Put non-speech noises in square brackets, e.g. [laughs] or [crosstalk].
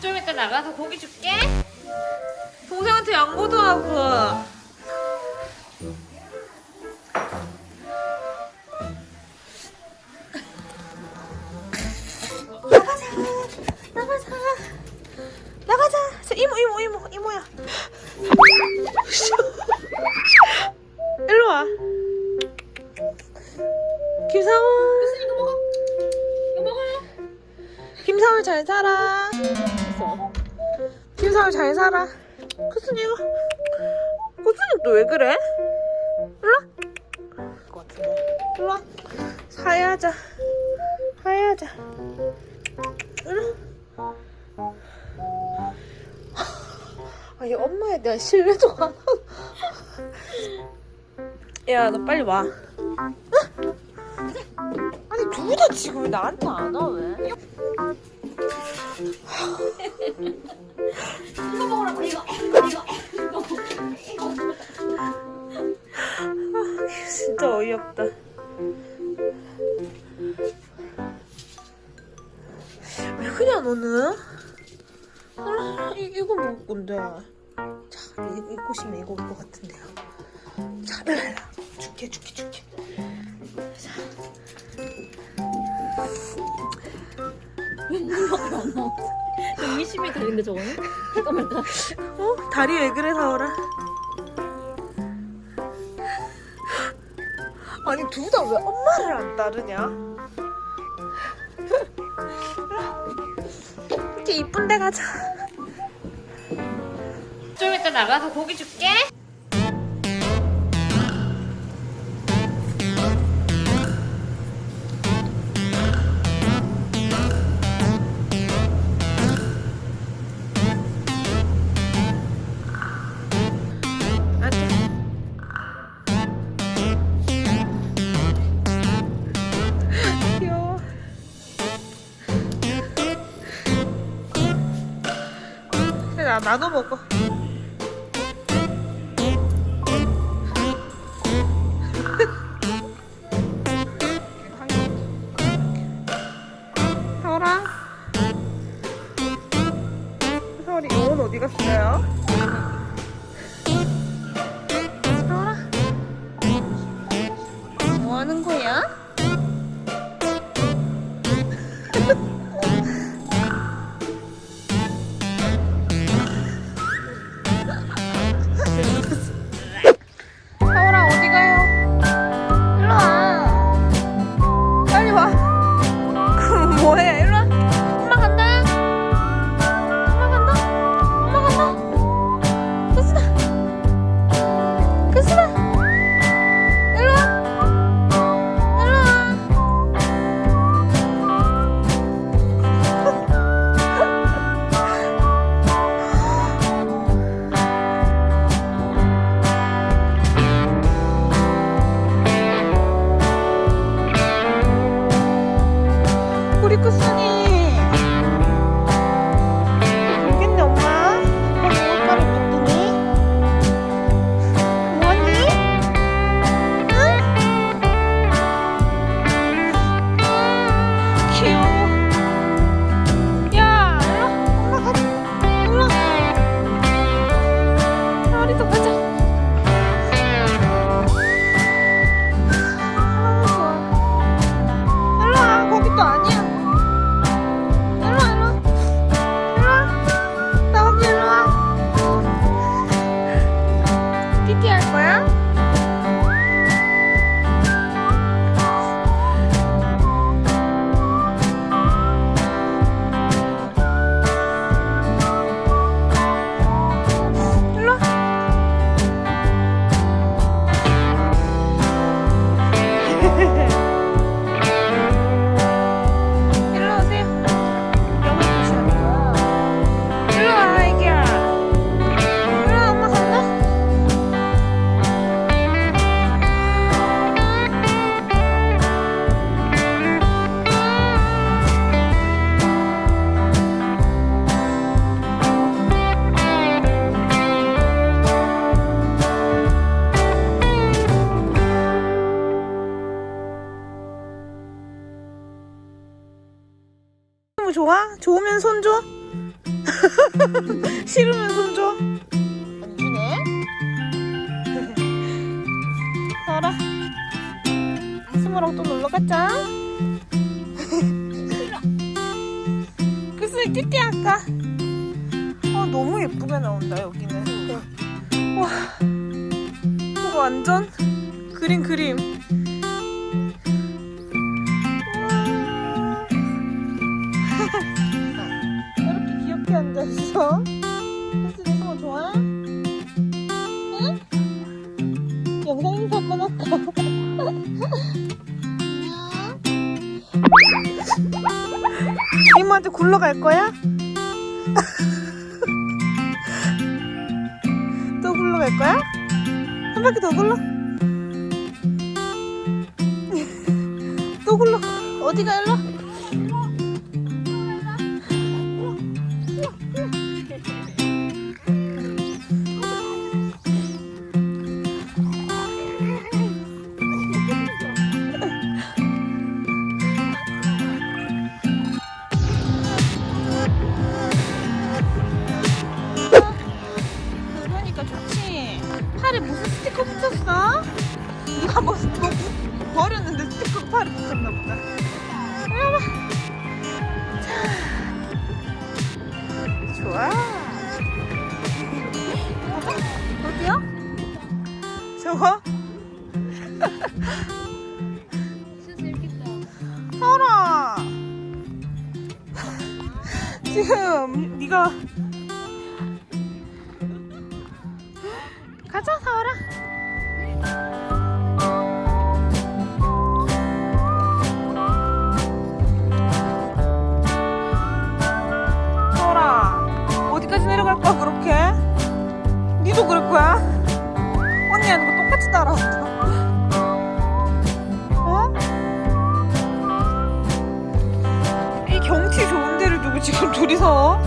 좀 이따 나가서 고기 줄게. 동생한테 양보도 하고. 나가자. 나가자. 나가자. 저 이모 이모 이모 이모야. [laughs] 일로 와. 김상훈. 이거 먹어. 이거 먹어요. 김상훈 잘 살아. 김상훈 잘 살아. 코스님. 코스님 또 왜 그래? 일로 와. 일로 와. 사야자. 사야자. 일로. 아얘 엄마에 대한 신뢰도 안 하고. 야, 너 빨리 와. 아니, 둘다 지금 왜 나한테 안 와, 왜? 이거 먹으라고 이거 이거 이거 아, 진짜 어이없다. 왜 그냥 너는? 아, 이, 이거 먹을 건데. 자, 이, 이 꽃이면 이거 올것 같은데요. 자, 일로. 줄게, 줄게, 줄게. 자. 좀 의심이 되는데 저거는? 잠깐만 어? 다리 왜 그래, 사오라? 아니, 둘 다 왜 엄마를 안 따르냐? 이렇게 이쁜 데 가자. 좀 이따 나가서 고기 줄 나 나도 먹어. [laughs] 서울아. 서울이 영혼 어디 갔어요? 서울아. 뭐 하는 거야? 너무 좋아? 좋으면 손 줘? [laughs] 싫으면 손 줘. 안 주네. 서라. 스모랑 또 놀러 가자. [laughs] 글쎄 띠띠 아까. 아 너무 예쁘게 나온다 여기는. 와. 이거 완전 그림 그림. 앉아있어. 혜슬이 스모 좋아? 응? 영상 인사 한번 할까? [laughs] 이모한테 굴러갈 거야? [laughs] 또 굴러갈 거야? 한 바퀴 더 굴러? [laughs] 또 굴러 어디가 일로? 팔에 무슨 스티커 붙였어? 누가 뭐, 뭐 부- 버렸는데 스티커 팔에 붙였나 보다. 이리 와봐. 자. 좋아. 어디야? 저거? 서라. 지금 네가 가자 사와라. 서라 어디까지 내려갈 거야 그렇게? 니도 그럴 거야? 언니 하는 거 똑같이 따라한다. 어? 이 경치 좋은 데를 두고 지금 둘이서